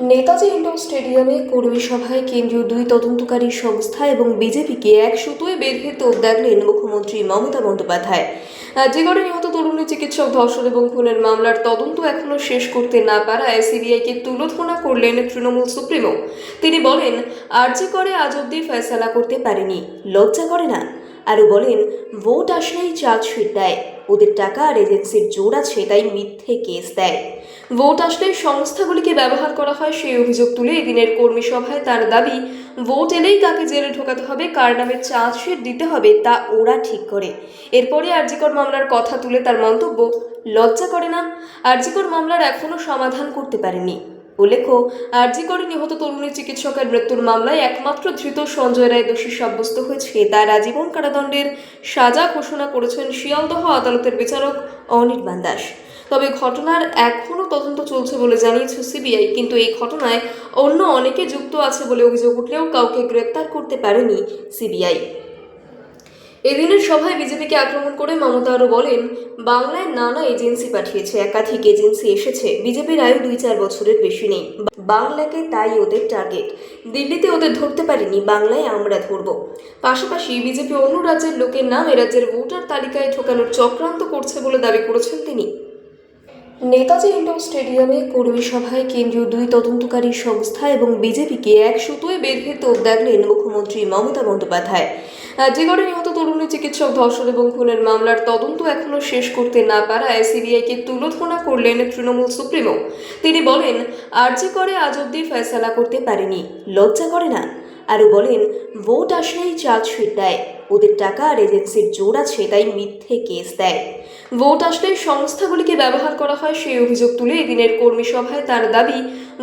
Netaji indoor স্টেডিয়ামে কর্মী সভায় কেন্দ্রীয় দুই তদন্তকারী সংস্থা এবং বিজেপিকে এক সুতোয় বেঁধে তোপ দেখলেন মুখ্যমন্ত্রী মমতা বন্দ্যোপাধ্যায়। রাজ্যগড়ে নিহত তরুণী চিকিৎসক ধর্ষণ এবং খুনের মামলার তদন্ত এখনও শেষ করতে না পারায় সিবিআইকে তুলোধনা করলেন তৃণমূল সুপ্রিমো। তিনি বলেন আর্জি করে আজ অব্দি ফয়সালা করতে পারেনি, লজ্জা করে না। আরও বলেন, ভোট আসলেই চার্জশিট দেয় ওদের টাকা আর এজেন্সির জোর আছে, তাই মিথ্যে কেস দেয়। ভোট আসলে সংস্থাগুলিকে ব্যবহার করা হয়, সেই অভিযোগ তুলে এদিনের কর্মী সভায় তার দাবি, ভোট এলেই কাকে জেলে ঢোকাতে হবে, কার নামে চার্জশিট দিতে হবে, তা ওরা ঠিক করে। এরপরে আরজিকর মামলার কথা তুলে তার মন্তব্য, লজ্জা করে না, আরজিকর মামলার এখনও সমাধান করতে পারেনি। উল্লেখ্য আরজিকরে নিহত তরুণী চিকিৎসকের মৃত্যুর মামলায় একমাত্র ধৃত সঞ্জয় রায় দোষী সাব্যস্ত হয়েছে। তার আজীবন কারাদণ্ডের সাজা ঘোষণা করেছেন শিয়ালদহ আদালতের বিচারক অনির্বাণ দাস তবে ঘটনার এখনও তদন্ত চলছে বলে জানিয়েছে সিবিআই, কিন্তু এই ঘটনায় অন্য অনেকে যুক্ত আছে বলে অভিযোগ উঠলেও কাউকে গ্রেপ্তার করতে পারেনি সিবিআই। এদিনের সভায় বিজেপিকে আক্রমণ করে মমতা আরও বলেন, বাংলায় নানা এজেন্সি পাঠিয়েছে, একাধিক এজেন্সি এসেছে, বিজেপির আয়ু দুই চার বছরের বেশি নেই। বাংলাকে তাই ওদের টার্গেট দিল্লিতে ওদের ধরতে পারিনি, বাংলায় আমরা ধরব। পাশাপাশি বিজেপি অন্য রাজ্যের লোকের নাম এ রাজ্যের ভোটার তালিকায় ঠোকানোর চক্রান্ত করছে বলে দাবি করেছেন তিনি। নেতাজি ইন্ডোর স্টেডিয়ামে কর্মী সভায় কেন্দ্রীয় দুই তদন্তকারী সংস্থা এবং বিজেপিকে এক সুতোয় বেঁধে তোপ দেখলেন মুখ্যমন্ত্রী মমতা বন্দ্যোপাধ্যায়। রাজ্যগড়ে নিহত তরুণী চিকিৎসক ধর্ষণ এবং খুনের মামলার তদন্ত এখনও শেষ করতে না পারায় সিবিআইকে তুলোধনা করলেন তৃণমূল সুপ্রিমো। তিনি বলেন আর্জি করে আজ অব্দি ফয়সালা করতে পারেনি, লজ্জা করে না। আরও বলেন, ভোট আসলেই চার্জশিট দেয়। ওদের টাকা আর এজেন্সির জোর আছে, তাই মিথ্যে কেস দেয়। ভোট আসলে সংস্থাগুলিকে ব্যবহার করা হয় সেই অভিযোগ তুলে এদিনের কর্মী সভায় তার দাবি,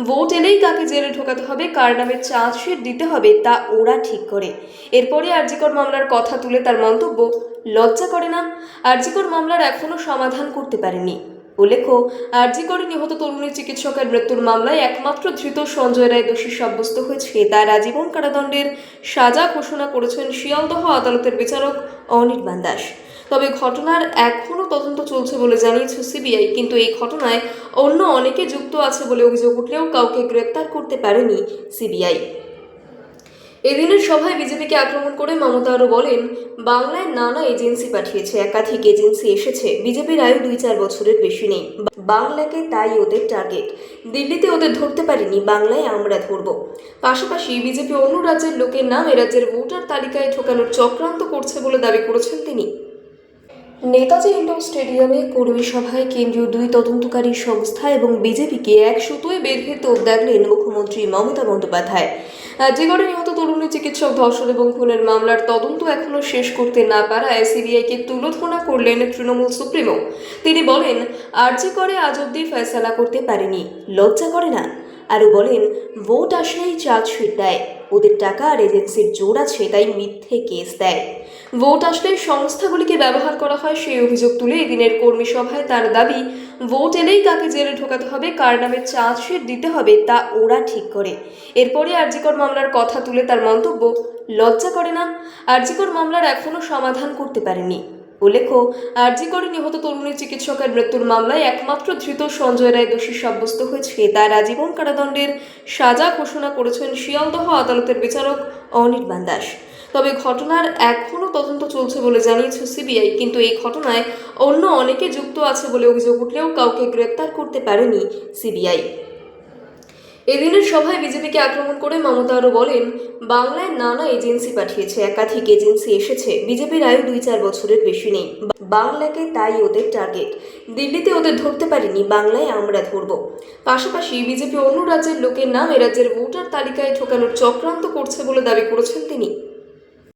ভোট এলেই কাকে জেলে ঢোকাতে হবে, কার নামে চার্জশিট দিতে হবে তা ওরা ঠিক করে। এরপরে আরজিকর মামলার কথা তুলে তার মন্তব্য, লজ্জা করে না, আরজিকর মামলার এখনও সমাধান করতে পারেনি। উল্লেখ্য আরজিকরে নিহত তরুণী চিকিৎসকের মৃত্যুর মামলায় একমাত্র ধৃত সঞ্জয় রায় দোষী সাব্যস্ত হয়েছে। তার আজীবন কারাদণ্ডের সাজা ঘোষণা করেছেন শিয়ালদহ আদালতের বিচারক অনির্বাণ দাস। তবে ঘটনার এখনও তদন্ত চলছে বলে জানিয়েছে সিবিআই, কিন্তু এই ঘটনায় অন্য অনেকে যুক্ত আছে বলে অভিযোগ উঠলেও কাউকে গ্রেপ্তার করতে পারেনি সিবিআই। এদিনের সভায় বিজেপিকে আক্রমণ করে মমতা আরও বলেন, বাংলায় নানা এজেন্সি পাঠিয়েছে, একাধিক এজেন্সি এসেছে। বিজেপির আয়ু দুই চার বছরের বেশি নেই। বাংলাকে তাই ওদের টার্গেট দিল্লিতে ওদের ধরতে পারিনি, বাংলায় আমরা ধরব। পাশাপাশি বিজেপি অন্য রাজ্যের লোকের নাম এ রাজ্যের ভোটার তালিকায় ঠোকানোর চক্রান্ত করছে বলে দাবি করেছেন তিনি। নেতাজি ইন্ডোর স্টেডিয়ামে কর্মী সভায় কেন্দ্রীয় দুই তদন্তকারী সংস্থা এবং বিজেপিকে এক সুতোয় বেঁধে তোপ দেখলেন মুখ্যমন্ত্রী মমতা বন্দ্যোপাধ্যায়। রাজ্যগড়ে নিহত তরুণী চিকিৎসক ধর্ষণ এবং খুনের মামলার তদন্ত এখনও শেষ করতে না পারায় সিবিআইকে তুলোধনা করলেন তৃণমূল সুপ্রিমো। তিনি বলেন আর্জি করে আজ অব্দি ফয়সালা করতে পারেনি, লজ্জা করে না। আরও বলেন, ভোট আসলেই চার্জশিট দেয়, ওদের টাকা আর এজেন্সির জোর আছে, তাই মিথ্যে কেস দেয়। ভোট আসলে সংস্থাগুলিকে ব্যবহার করা হয়, সেই অভিযোগ তুলে এদিনের কর্মী সভায় তার দাবি, ভোট এলেই কাকে জেলে ঢোকাতে হবে, কার নামে চার্জশিট দিতে হবে, তা ওরা ঠিক করে। এরপরে আরজিকর মামলার কথা তুলে তার মন্তব্য, লজ্জা করে না, আরজিকর মামলার এখনও সমাধান করতে পারেনি। উল্লেখ্য আরজিকরে নিহত তরুণী চিকিৎসকের মৃত্যুর মামলায় একমাত্র ধৃত সঞ্জয় রায় দোষী সাব্যস্ত হয়েছে। তার আজীবন কারাদণ্ডের সাজা ঘোষণা করেছেন শিয়ালদহ আদালতের বিচারক অনির্বাণ দাস। তবে ঘটনার এখনও তদন্ত চলছে বলে জানিয়েছে সিবিআই, কিন্তু এই ঘটনায় অন্য অনেকে যুক্ত আছে বলে অভিযোগ উঠলেও কাউকে গ্রেপ্তার করতে পারেনি সিবিআই। এদিনের সভায় বিজেপিকে আক্রমণ করে মমতা আরও বলেন, বাংলায় নানা এজেন্সি পাঠিয়েছে, একাধিক এজেন্সি এসেছে, বিজেপির আয়ু দুই চার বছরের বেশি নেই। বাংলাকে তাই ওদের টার্গেট। দিল্লিতে ওদের ধরতে পারিনি, বাংলায় আমরা ধরব। পাশাপাশি বিজেপি অন্য রাজ্যের লোকের নাম এ রাজ্যের ভোটার তালিকায় ঠোকানোর চক্রান্ত করছে বলে দাবি করেছেন তিনি।